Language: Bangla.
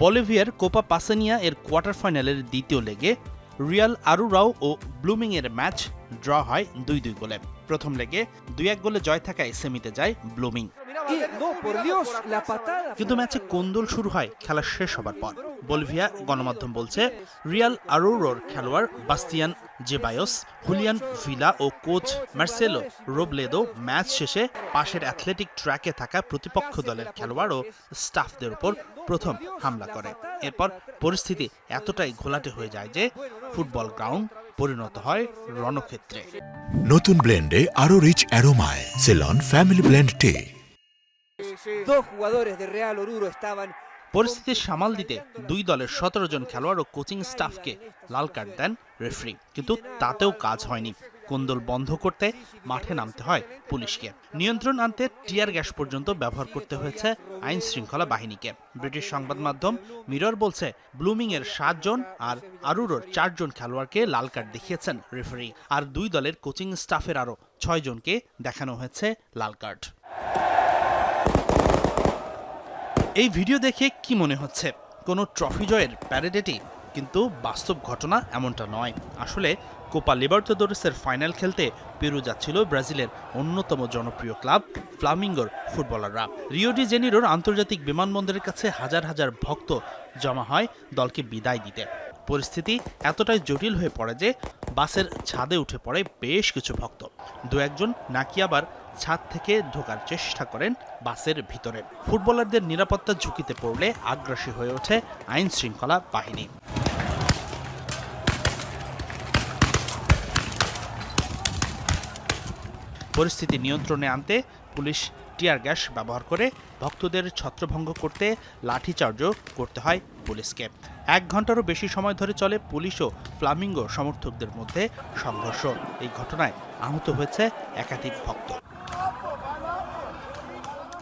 বলিভিয়ার কোপা পাসানিয়া এর কোয়ার্টার ফাইনালের দ্বিতীয় লেগে রিয়াল আরুরাও ও ব্লুমিং এর ম্যাচ ড্র হয় দুই দুই গোলে। প্রথম লেগে দুই এক গোলে জয় থাকায় সেমিতে যায় ব্লুমিং. কিন্তু ম্যাচে কোন্দল শুরু হয়? খেলা শেষ হবার পর। বলভিয়া গণমাধ্যম বলছে রিয়াল আরোর খেলোয়াড় বাস্তিয়ান জেবায়োস হুলিয়ান ভিলা ও কোচ মার্সেলো রোবলেদো ম্যাচ শেষে পাশের অ্যাথলেটিক ট্র্যাকে থাকা প্রতিপক্ষ দলের খেলোয়াড় ও স্টাফদের উপর প্রথম হামলা করে এরপর পরিস্থিতি এতটাই ঘোলাটে হয়ে যায় যে ফুটবল গ্রাউন্ড পরিণত হয় রণক্ষেত্রে নতুন ব্লেন্ডে আরও রিচ অ্যারোমায় সেলন ফ্যামিলি ব্লেন্ড টে Dos jugadores de Real Oruro estaban. পরিস্থিতি সামাল দিতে দুই দলের সতেরো জন খেলোয়াড় ও কোচিং স্টাফকে লাল কার্ড দেন রেফারি। কিন্তু তাতেও কাজ হয়নি। কোন্দল বন্ধ করতে মাঠে নামতে হয় পুলিশকে। নিয়ন্ত্রণ আনতে টিয়ার গ্যাস পর্যন্ত ব্যবহার করতে হয়েছে আইন শৃঙ্খলা বাহিনীকে। ব্রিটিশ সংবাদ মাধ্যম মিরর বলছে ব্লুমিং এর সাতজন আর আরুরোর চারজন খেলোয়াড়কে লাল কার্ড দেখিয়েছেন রেফারি। আর দুই দলের কোচিং স্টাফের আরও ছয় জনকে দেখানো হয়েছে লাল কার্ড। এই ভিডিও দেখে কি মনে হচ্ছে? কোনো ট্রফি জয়ের প্যারেডেটি কিন্তু বাস্তব ঘটনা এমনটা নয়। আসলে কোপা লিবার্টোদোরেসের ফাইনাল খেলতে পেরু যাচ্ছিল ব্রাজিলের অন্যতম জনপ্রিয় ক্লাব, ফ্লামিঙ্গোর ফুটবলাররা। রিও ডি জেনিরোর আন্তর্জাতিক বিমানবন্দরের কাছে হাজার হাজার ভক্ত জমা হয় দলকে বিদায় দিতে। পরিস্থিতি এতটাই জটিল হয়ে পড়ে যে বাসের ছাদে উঠে পড়ে বেশ কিছু ভক্ত। দু একজন নাকি আবার ছাদ থেকে ঢোকার চেষ্টা করেন বাসের ভিতরে। ফুটবলারদের নিরাপত্তা ঝুঁকিতে পড়লে আগ্রাসী হয়ে ওঠে আইন শৃঙ্খলা বাহিনী। পরিস্থিতি নিয়ন্ত্রণে আনতে পুলিশ টিয়ার গ্যাস ব্যবহার করে ভক্তদের ছত্রভঙ্গ করতে লাঠিচার্জও করতে হয় পুলিশকে। এক ঘন্টারও বেশি সময় ধরে চলে পুলিশ ও ফ্লামিঙ্গো সমর্থকদের মধ্যে সংঘর্ষ। এই ঘটনায় আহত হয়েছে একাধিক ভক্ত।